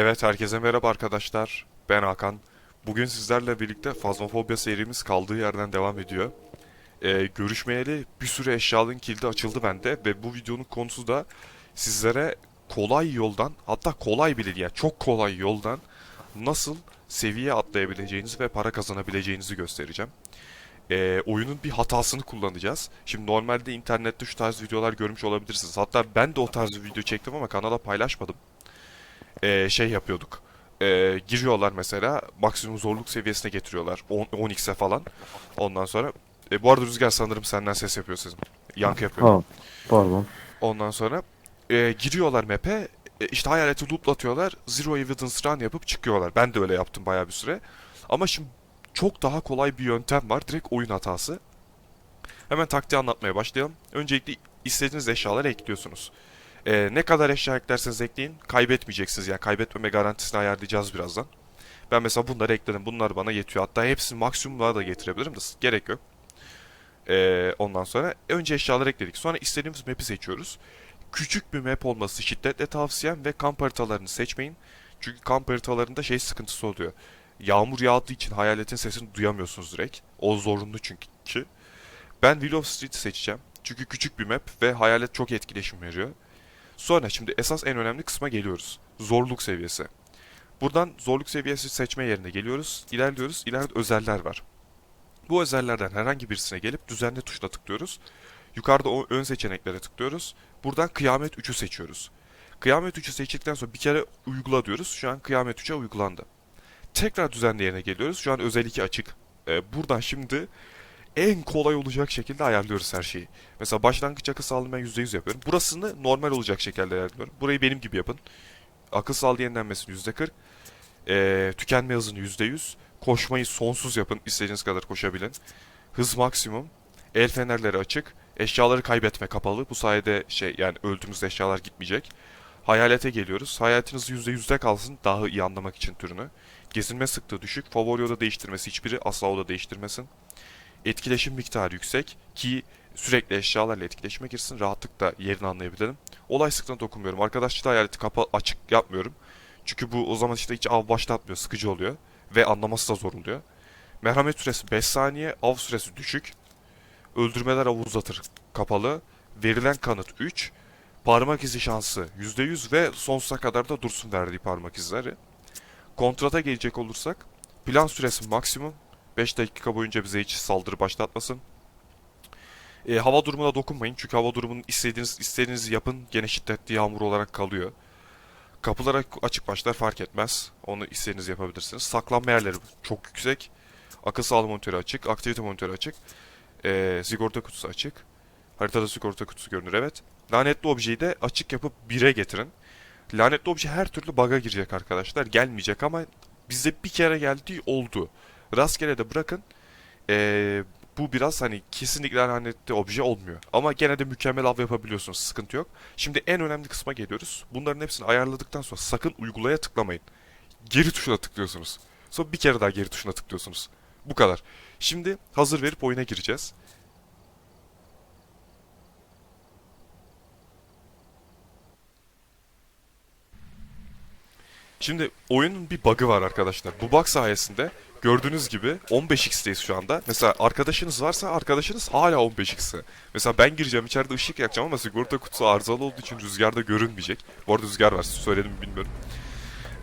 Evet herkese merhaba arkadaşlar. Ben Hakan. Bugün sizlerle birlikte Fazmafobia serimiz kaldığı yerden devam ediyor. Ee, görüşmeyeli bir sürü eşyanın kilidi açıldı bende ve bu videonun konusu da sizlere kolay yoldan hatta kolay bile yani çok kolay yoldan nasıl seviye atlayabileceğinizi ve para kazanabileceğinizi göstereceğim. Ee, oyunun bir hatasını kullanacağız. Şimdi normalde internette şu tarz videolar görmüş olabilirsiniz. Hatta ben de o tarz bir video çektim ama kanala paylaşmadım e, şey yapıyorduk. E, giriyorlar mesela maksimum zorluk seviyesine getiriyorlar. 10, 10x'e falan. Ondan sonra e, bu arada Rüzgar sanırım senden ses yapıyor sizin. Yankı yapıyor. Ha, pardon. Ondan sonra e, giriyorlar map'e e, işte hayaleti looplatıyorlar. Zero evidence run yapıp çıkıyorlar. Ben de öyle yaptım bayağı bir süre. Ama şimdi çok daha kolay bir yöntem var. Direkt oyun hatası. Hemen taktiği anlatmaya başlayalım. Öncelikle istediğiniz eşyaları ekliyorsunuz. Ee, ne kadar eşya eklerseniz ekleyin kaybetmeyeceksiniz. Yani kaybetmeme garantisini ayarlayacağız birazdan. Ben mesela bunları ekledim. Bunlar bana yetiyor. Hatta hepsini maksimumluğa da getirebilirim de gerek yok. Ee, ondan sonra önce eşyaları ekledik. Sonra istediğimiz map'i seçiyoruz. Küçük bir map olması şiddetle tavsiyem ve kamp haritalarını seçmeyin. Çünkü kamp haritalarında şey sıkıntısı oluyor. Yağmur yağdığı için hayaletin sesini duyamıyorsunuz direkt. O zorunlu çünkü. Ben Willow Street'i seçeceğim. Çünkü küçük bir map ve hayalet çok etkileşim veriyor. Sonra şimdi esas en önemli kısma geliyoruz. Zorluk seviyesi. Buradan zorluk seviyesi seçme yerine geliyoruz. İlerliyoruz. İleride özeller var. Bu özellerden herhangi birisine gelip düzenle tuşuna tıklıyoruz. Yukarıda o ön seçeneklere tıklıyoruz. Buradan kıyamet 3'ü seçiyoruz. Kıyamet 3'ü seçtikten sonra bir kere uygula diyoruz. Şu an kıyamet 3'e uygulandı. Tekrar düzenli yerine geliyoruz. Şu an özel 2 açık. Ee, buradan şimdi en kolay olacak şekilde ayarlıyoruz her şeyi. Mesela başlangıç akıl sağlığını ben %100 yapıyorum. Burasını normal olacak şekilde ayarlıyorum. Burayı benim gibi yapın. Akıl sağlığı yenilenmesini %40. Ee, tükenme hızını %100. Koşmayı sonsuz yapın. İstediğiniz kadar koşabilin. Hız maksimum. El fenerleri açık. Eşyaları kaybetme kapalı. Bu sayede şey yani öldüğümüzde eşyalar gitmeyecek. Hayalete geliyoruz. Hayaletiniz %100'de kalsın daha iyi anlamak için türünü. Gezinme sıklığı düşük. Favori oda değiştirmesi hiçbiri asla oda değiştirmesin. Etkileşim miktarı yüksek ki sürekli eşyalarla etkileşime girsin rahatlıkla yerini anlayabilelim. Olay sıklığına dokunmuyorum. Arkadaşlıkta hayaleti kapa açık yapmıyorum. Çünkü bu o zaman işte hiç av başlatmıyor, sıkıcı oluyor ve anlaması da zor oluyor. Merhamet süresi 5 saniye, av süresi düşük. Öldürmeler avı uzatır kapalı. Verilen kanıt 3. Parmak izi şansı %100 ve sonsuza kadar da dursun verdiği parmak izleri. Kontrata gelecek olursak plan süresi maksimum 5 dakika boyunca bize hiç saldırı başlatmasın. E, hava durumuna dokunmayın çünkü hava durumunun istediğiniz istediğinizi yapın gene şiddetli yağmur olarak kalıyor. Kapılar açık başlar fark etmez. Onu istediğiniz yapabilirsiniz. Saklanma yerleri çok yüksek. Akıl sağlığı monitörü açık. Aktivite monitörü açık. E, sigorta kutusu açık. Haritada sigorta kutusu görünür evet. Lanetli objeyi de açık yapıp 1'e getirin. Lanetli obje her türlü bug'a girecek arkadaşlar. Gelmeyecek ama bize bir kere geldiği oldu. Rastgele de bırakın. Ee, bu biraz hani kesinlikle lanetli obje olmuyor. Ama gene de mükemmel av yapabiliyorsunuz. Sıkıntı yok. Şimdi en önemli kısma geliyoruz. Bunların hepsini ayarladıktan sonra sakın uygulaya tıklamayın. Geri tuşuna tıklıyorsunuz. Sonra bir kere daha geri tuşuna tıklıyorsunuz. Bu kadar. Şimdi hazır verip oyuna gireceğiz. Şimdi oyunun bir bug'ı var arkadaşlar. Bu bug sayesinde gördüğünüz gibi 15x'teyiz şu anda. Mesela arkadaşınız varsa arkadaşınız hala 15x'te. Mesela ben gireceğim içeride ışık yakacağım ama sigorta kutusu arızalı olduğu için rüzgarda görünmeyecek. Bu arada rüzgar var söyledim mi bilmiyorum.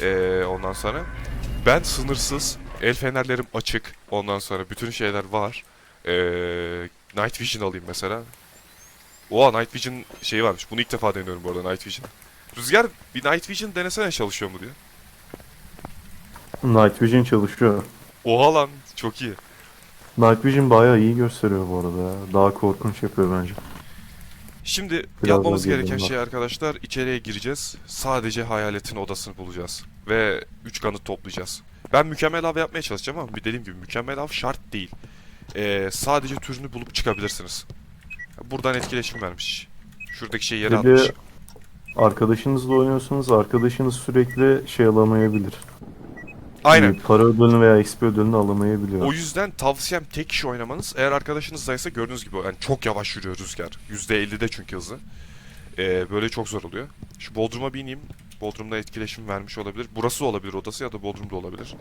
Ee, ondan sonra ben sınırsız el fenerlerim açık. Ondan sonra bütün şeyler var. Ee, Night Vision alayım mesela. Oha Night Vision şeyi varmış. Bunu ilk defa deniyorum bu arada Night Vision. Rüzgar bir Night Vision denesene çalışıyor mu diye. Night Vision çalışıyor. Oha lan çok iyi. Night Vision bayağı iyi gösteriyor bu arada ya. Daha korkunç yapıyor bence. Şimdi Biraz yapmamız daha gereken şey arkadaşlar içeriye gireceğiz. Sadece hayaletin odasını bulacağız. Ve 3 kanıt toplayacağız. Ben mükemmel av yapmaya çalışacağım ama dediğim gibi mükemmel av şart değil. Ee, sadece türünü bulup çıkabilirsiniz. Buradan etkileşim vermiş. Şuradaki şey yere Bir atmış. arkadaşınızla oynuyorsanız arkadaşınız sürekli şey alamayabilir. Aynen. Bir Para ödülünü veya XP ödülünü alamayabiliyor. O yüzden tavsiyem tek kişi oynamanız. Eğer arkadaşınızdaysa gördüğünüz gibi yani çok yavaş yürüyor rüzgar. %50'de çünkü hızı. Ee, böyle çok zor oluyor. Şu Bodrum'a bir ineyim. Bodrum'da etkileşim vermiş olabilir. Burası olabilir odası ya da Bodrum'da olabilir.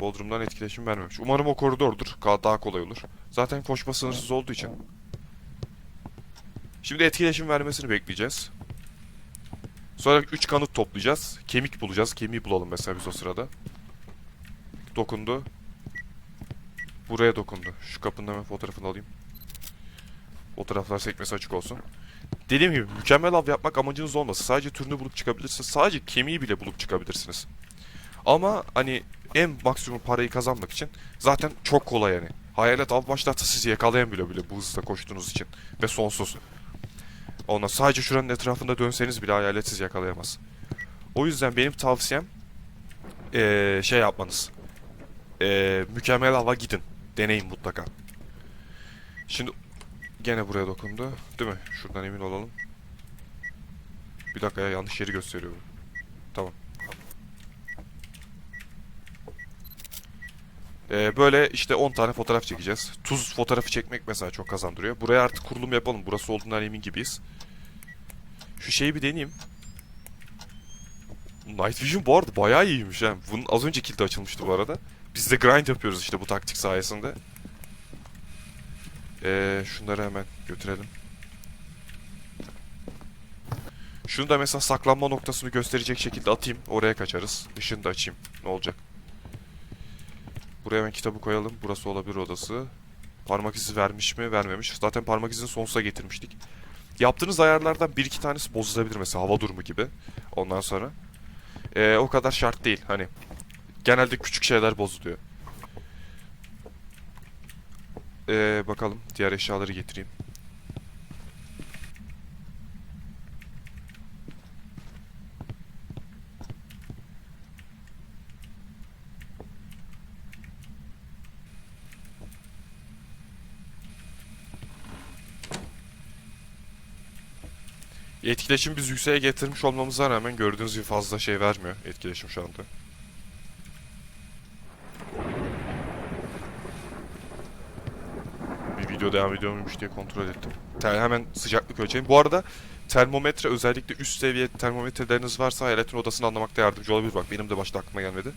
Bodrum'dan etkileşim vermemiş. Umarım o koridordur. Daha kolay olur. Zaten koşma sınırsız olduğu için. Şimdi etkileşim vermesini bekleyeceğiz. Sonra 3 kanıt toplayacağız. Kemik bulacağız. Kemiği bulalım mesela biz o sırada. Dokundu. Buraya dokundu. Şu kapının hemen fotoğrafını alayım. Fotoğraflar sekmesi açık olsun. Dediğim gibi mükemmel av yapmak amacınız olmasa sadece türünü bulup çıkabilirsiniz. Sadece kemiği bile bulup çıkabilirsiniz. Ama hani en maksimum parayı kazanmak için zaten çok kolay yani. Hayalet av başlarsa sizi yakalayamıyor bile bu hızda koştuğunuz için. Ve sonsuz. Ondan sadece şuranın etrafında dönseniz bile hayalet sizi yakalayamaz. O yüzden benim tavsiyem eee, şey yapmanız. Eee, mükemmel ava gidin. Deneyin mutlaka. Şimdi gene buraya dokundu. Değil mi? Şuradan emin olalım. Bir dakika ya yanlış yeri gösteriyor. bu. Tamam. Ee, böyle işte 10 tane fotoğraf çekeceğiz. Tuz fotoğrafı çekmek mesela çok kazandırıyor. Buraya artık kurulum yapalım. Burası olduğundan emin gibiyiz. Şu şeyi bir deneyeyim. Night Vision bu arada bayağı iyiymiş ha. Bunun az önce kilidi açılmıştı bu arada. Biz de grind yapıyoruz işte bu taktik sayesinde. Ee, şunları hemen götürelim. Şunu da mesela saklanma noktasını gösterecek şekilde atayım. Oraya kaçarız. Işığını da açayım. Ne olacak? Buraya hemen kitabı koyalım. Burası olabilir odası. Parmak izi vermiş mi? Vermemiş. Zaten parmak izini sonsuza getirmiştik. Yaptığınız ayarlardan bir iki tanesi bozulabilir mesela hava durumu gibi. Ondan sonra. Ee, o kadar şart değil. Hani genelde küçük şeyler bozuluyor. Ee, bakalım diğer eşyaları getireyim. Etkileşim biz yükseğe getirmiş olmamıza rağmen gördüğünüz gibi fazla şey vermiyor etkileşim şu anda. Bir video devam ediyor muymuş diye kontrol ettim. Ter, hemen sıcaklık ölçelim. Bu arada termometre özellikle üst seviye termometreleriniz varsa hayaletin odasını anlamakta yardımcı olabilir. Bak benim de başta aklıma gelmedi.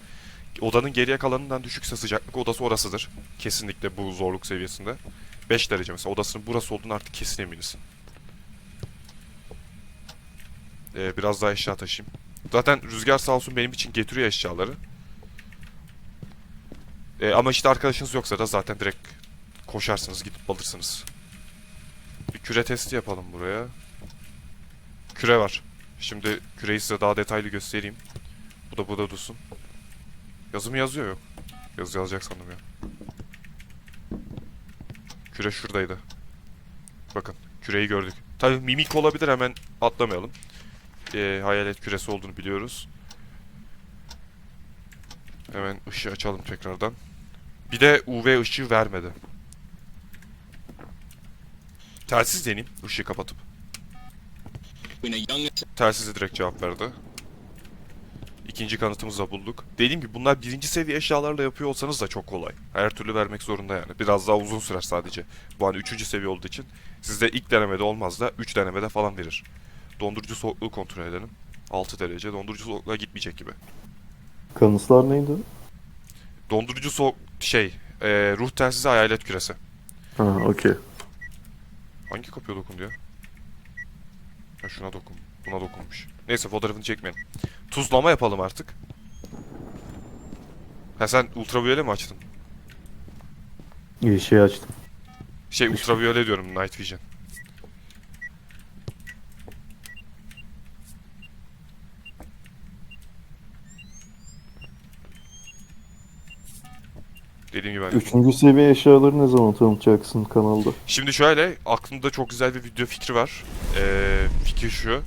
Odanın geriye kalanından düşükse sıcaklık odası orasıdır. Kesinlikle bu zorluk seviyesinde. 5 derece mesela odasının burası olduğunu artık kesin eminiz. Ee, biraz daha eşya taşıyayım. Zaten Rüzgar sağ olsun benim için getiriyor eşyaları. Ee, ama işte arkadaşınız yoksa da zaten direkt koşarsınız gidip alırsınız. Bir küre testi yapalım buraya. Küre var. Şimdi küreyi size daha detaylı göstereyim. Bu da bu da dursun. Yazı mı yazıyor yok. Yazı yazacak sandım ya. Küre şuradaydı. Bakın küreyi gördük. Tabii mimik olabilir hemen atlamayalım e, hayalet küresi olduğunu biliyoruz. Hemen ışığı açalım tekrardan. Bir de UV ışığı vermedi. Telsiz deneyeyim ışığı kapatıp. Telsize direkt cevap verdi. İkinci kanıtımızı da bulduk. Dediğim gibi bunlar birinci seviye eşyalarla yapıyor olsanız da çok kolay. Her türlü vermek zorunda yani. Biraz daha uzun sürer sadece. Bu hani üçüncü seviye olduğu için. Sizde ilk denemede olmaz da üç denemede falan verir. Dondurucu soğukluğu kontrol edelim. 6 derece. Dondurucu soğukluğa gitmeyecek gibi. Kanıtlar neydi? Dondurucu soğuk şey e, ruh telsizi hayalet küresi. Ha okey. Hangi kapıya dokundu ya? Ha şuna dokun. Buna dokunmuş. Neyse fotoğrafını çekmeyelim. Tuzlama yapalım artık. Ha sen ultraviyole mi açtın? İyi şey açtım. Şey ultraviyole diyorum Night Vision. Dediğim gibi hani Üçüncü seviye eşyaları ne zaman tanıtacaksın kanalda? Şimdi şöyle aklımda çok güzel bir video fikri var. Ee, fikir şu.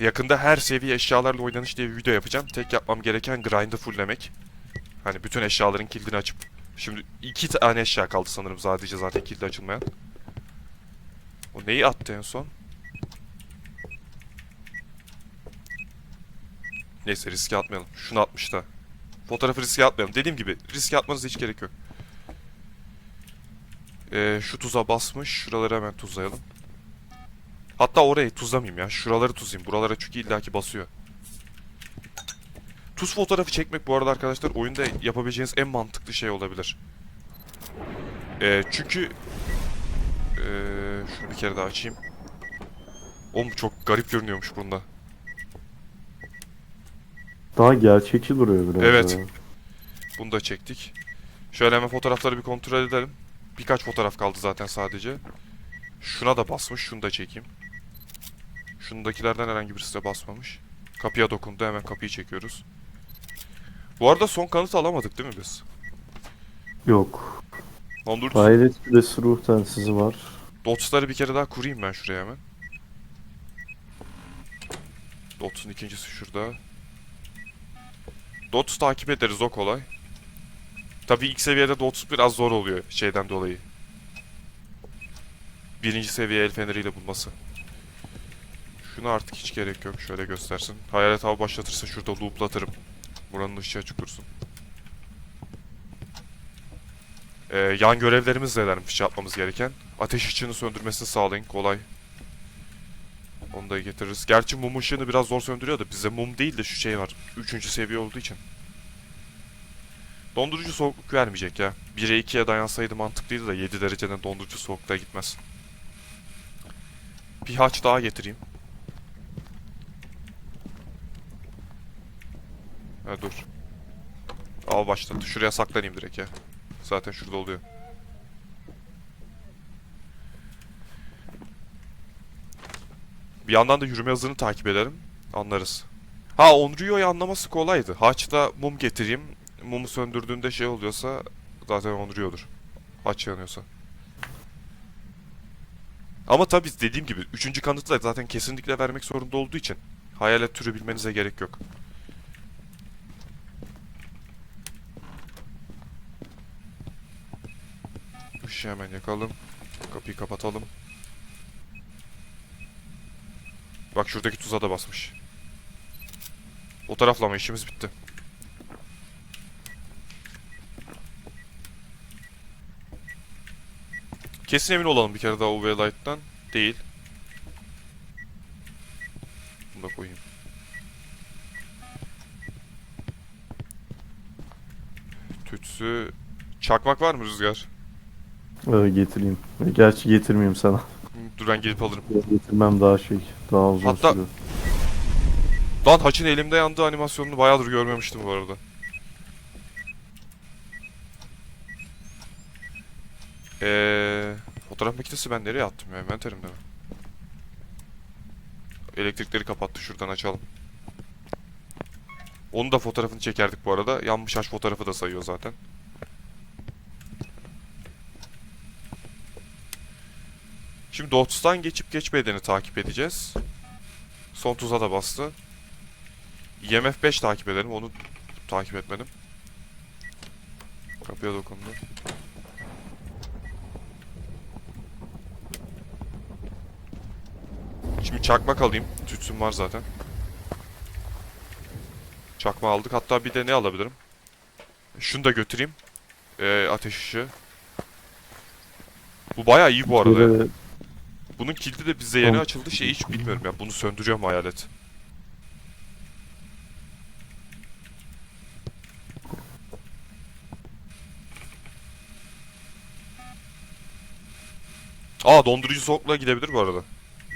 Yakında her seviye eşyalarla oynanış diye bir video yapacağım. Tek yapmam gereken grind'ı fulllemek. Hani bütün eşyaların kilidini açıp. Şimdi iki tane eşya kaldı sanırım sadece zaten kilidi açılmayan. O neyi attı en son? Neyse riske atmayalım. Şunu atmış da. Fotoğrafı riske atmayalım. Dediğim gibi riske atmanıza hiç gerek yok. Ee, şu tuza basmış. Şuraları hemen tuzlayalım. Hatta orayı tuzlamayayım ya. Şuraları tuzlayayım. Buralara çünkü illaki basıyor. Tuz fotoğrafı çekmek bu arada arkadaşlar oyunda yapabileceğiniz en mantıklı şey olabilir. Ee, çünkü ee, şunu bir kere daha açayım. Oğlum çok garip görünüyormuş bunda. Daha gerçekçi duruyor biraz. Evet. ya. Bunu da çektik. Şöyle hemen fotoğrafları bir kontrol edelim. Birkaç fotoğraf kaldı zaten sadece. Şuna da basmış. Şunu da çekeyim. Şundakilerden herhangi birisi de basmamış. Kapıya dokundu. Hemen kapıyı çekiyoruz. Bu arada son kanıtı alamadık değil mi biz? Yok. Dondurucu Hayret bir de ruh telsizi var. Dots'ları bir kere daha kurayım ben şuraya hemen. Dots'un ikincisi şurada. Dots takip ederiz o kolay. Tabii ilk seviyede Dots biraz zor oluyor şeyden dolayı. Birinci seviye el feneriyle bulması. Şunu artık hiç gerek yok. Şöyle göstersin. Hayalet av başlatırsa şurada looplatırım. Buranın ışığı açık dursun. Ee, yan görevlerimiz nelermiş yapmamız gereken? Ateş ışığını söndürmesini sağlayın. Kolay. Onu da getiririz. Gerçi mum ışığını biraz zor söndürüyor da bize mum değil de şu şey var. Üçüncü seviye olduğu için. Dondurucu soğukluk vermeyecek ya. 1'e 2'ye dayansaydı mantıklıydı da 7 dereceden dondurucu soğukluğa gitmez. Bir haç daha getireyim. Ha dur. Al başladı. Şuraya saklanayım direkt ya. Zaten şurada oluyor. Bir yandan da yürüme hızını takip edelim. Anlarız. Ha Onryo'yu anlaması kolaydı. Haçta mum getireyim. Mumu söndürdüğünde şey oluyorsa zaten Onryo'dur. Haç yanıyorsa. Ama tabii dediğim gibi üçüncü kanıtı da zaten kesinlikle vermek zorunda olduğu için hayalet türü bilmenize gerek yok. Işığı hemen yakalım. Kapıyı kapatalım. Bak şuradaki tuza da basmış. O tarafla ama işimiz bitti. Kesin emin olalım bir kere daha UV Light'tan. Değil. Bunu da koyayım. Tütsü... Çakmak var mı Rüzgar? Ee, getireyim. Gerçi getirmeyeyim sana. Dur ben gelip alırım. Getirmem daha şey. Daha uzun Hatta- sürüyor. Lan haçın elimde yandığı animasyonunu bayağıdır görmemiştim bu arada. Eee... Fotoğraf makinesi ben nereye attım ya? Envanterimde mi? Elektrikleri kapattı şuradan açalım. Onu da fotoğrafını çekerdik bu arada. Yanmış haç fotoğrafı da sayıyor zaten. Şimdi Dots'tan geçip geçmediğini takip edeceğiz. Son tuza da bastı. IMF 5 takip edelim. Onu takip etmedim. Kapıya dokundu. Şimdi çakmak alayım. Tütsüm var zaten. Çakma aldık. Hatta bir de ne alabilirim? Şunu da götüreyim. Ee, ateş ışığı. Bu bayağı iyi bu arada. Bunun kilidi de bize yeni açıldı. Şey hiç bilmiyorum ya. Bunu söndürüyor mu hayalet? Aa dondurucu soğukluğa gidebilir bu arada.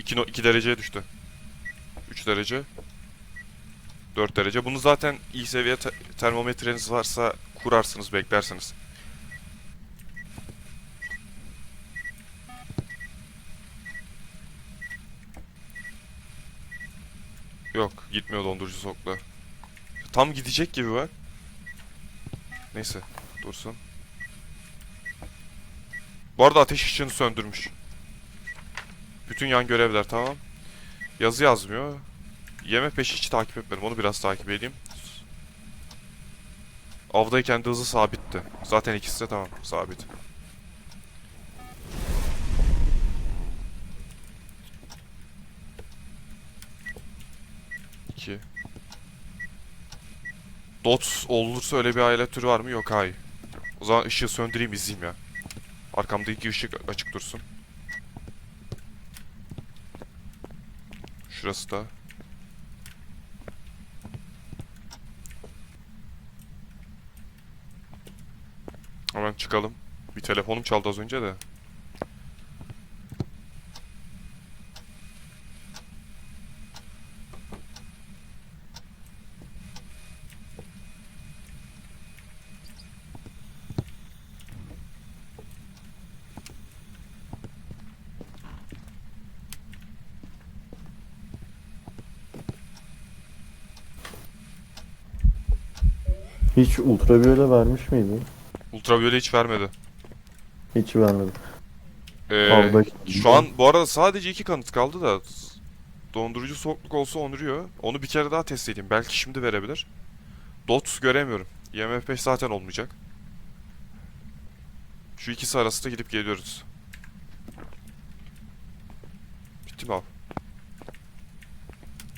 2, 2 dereceye düştü. 3 derece. 4 derece. Bunu zaten iyi seviye te- termometreniz varsa kurarsınız, beklersiniz. Yok, gitmiyor dondurucu soğukluğa. Tam gidecek gibi bak. Neyse, dursun. Bu arada ateş ışığını söndürmüş. Bütün yan görevler tamam. Yazı yazmıyor. Yeme peşi hiç takip etmedim. Onu biraz takip edeyim. Avdayken de hızı sabitti. Zaten ikisi de tamam sabit. İki. Dots olursa öyle bir alet türü var mı? Yok hayır. O zaman ışığı söndüreyim izleyeyim ya. Arkamdaki ışık açık dursun. Şurası da. Hemen çıkalım. Bir telefonum çaldı az önce de. Hiç ultraviyole vermiş miydi? Ultraviyole hiç vermedi. Hiç vermedi. Ee, şu an bu arada sadece iki kanıt kaldı da dondurucu soğukluk olsa onuruyor. Onu bir kere daha test edeyim. Belki şimdi verebilir. Dots göremiyorum. IMF 5 zaten olmayacak. Şu ikisi arasında gidip geliyoruz. Bitti mi abi?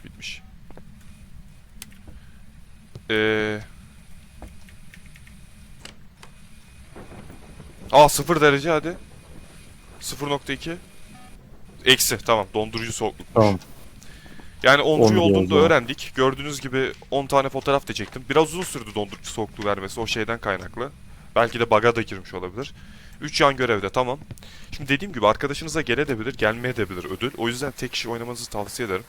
Bitmiş. Ee... Aa 0 derece hadi. 0.2 Eksi tamam dondurucu soğuklukmuş. Tamam. Yani Onruyu olduğunu da öğrendik. Gördüğünüz gibi 10 tane fotoğraf da çektim. Biraz uzun sürdü dondurucu soğukluğu vermesi o şeyden kaynaklı. Belki de bug'a da girmiş olabilir. 3 yan görevde tamam. Şimdi dediğim gibi arkadaşınıza gelebilir, gelmeyebilir ödül. O yüzden tek kişi oynamanızı tavsiye ederim.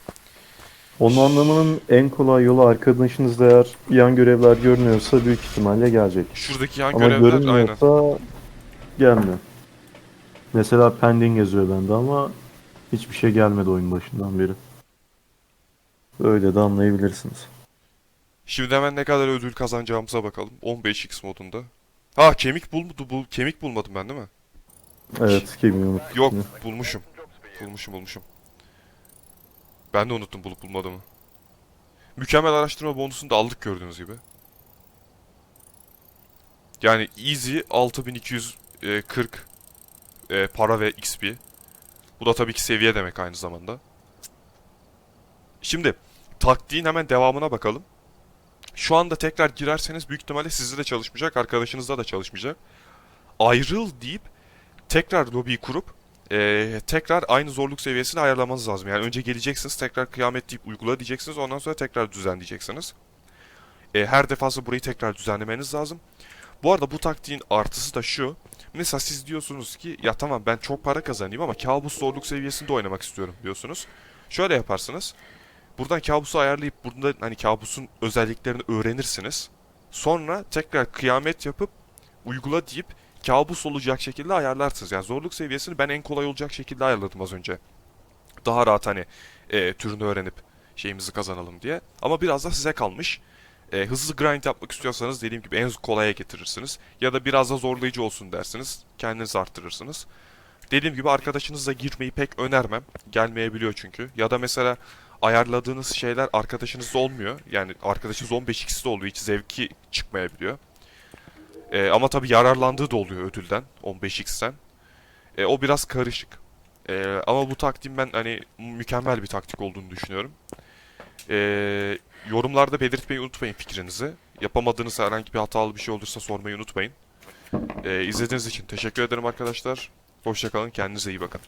Onu anlamanın en kolay yolu arkadaşınızda eğer yan görevler görünüyorsa büyük ihtimalle gelecek. Şuradaki yan Ama görevler aynen. Gelmiyor. Mesela pending yazıyor bende ama hiçbir şey gelmedi oyun başından beri. Öyle de anlayabilirsiniz. Şimdi hemen ne kadar ödül kazanacağımıza bakalım. 15x modunda. Ha kemik bulmadı, bul, kemik bulmadım ben değil mi? Evet, kemiği unuttuk. Yok bulmuşum. Bulmuşum bulmuşum. Ben de unuttum bulup bulmadığımı. Mükemmel araştırma bonusunu da aldık gördüğünüz gibi. Yani easy 6240 e, para ve XP. Bu da tabii ki seviye demek aynı zamanda. Şimdi taktiğin hemen devamına bakalım. Şu anda tekrar girerseniz büyük ihtimalle sizde de çalışmayacak, arkadaşınızda da çalışmayacak. Ayrıl deyip tekrar lobiyi kurup eee, tekrar aynı zorluk seviyesini ayarlamanız lazım. Yani önce geleceksiniz, tekrar kıyamet deyip uygula diyeceksiniz, ondan sonra tekrar düzenleyeceksiniz. E, her defasında burayı tekrar düzenlemeniz lazım. Bu arada bu taktiğin artısı da şu. Mesela siz diyorsunuz ki ya tamam ben çok para kazanayım ama kabus zorluk seviyesinde oynamak istiyorum diyorsunuz. Şöyle yaparsınız. Buradan kabusu ayarlayıp burada hani kabusun özelliklerini öğrenirsiniz. Sonra tekrar kıyamet yapıp uygula deyip kabus olacak şekilde ayarlarsınız. Yani zorluk seviyesini ben en kolay olacak şekilde ayarladım az önce. Daha rahat hani e, türünü öğrenip şeyimizi kazanalım diye. Ama biraz da size kalmış. E, hızlı grind yapmak istiyorsanız dediğim gibi en kolaya getirirsiniz. Ya da biraz da zorlayıcı olsun dersiniz. Kendiniz arttırırsınız. Dediğim gibi arkadaşınızla girmeyi pek önermem. Gelmeyebiliyor çünkü. Ya da mesela ayarladığınız şeyler arkadaşınızda olmuyor. Yani arkadaşınız 15x'de oluyor. Hiç zevki çıkmayabiliyor. Ee, ama tabii yararlandığı da oluyor ödülden 15x'ten. Ee, o biraz karışık. Ee, ama bu taktiğin ben hani mükemmel bir taktik olduğunu düşünüyorum. Ee, yorumlarda belirtmeyi unutmayın fikrinizi. Yapamadığınız herhangi bir hatalı bir şey olursa sormayı unutmayın. Ee, izlediğiniz için teşekkür ederim arkadaşlar. Hoşçakalın, kendinize iyi bakın.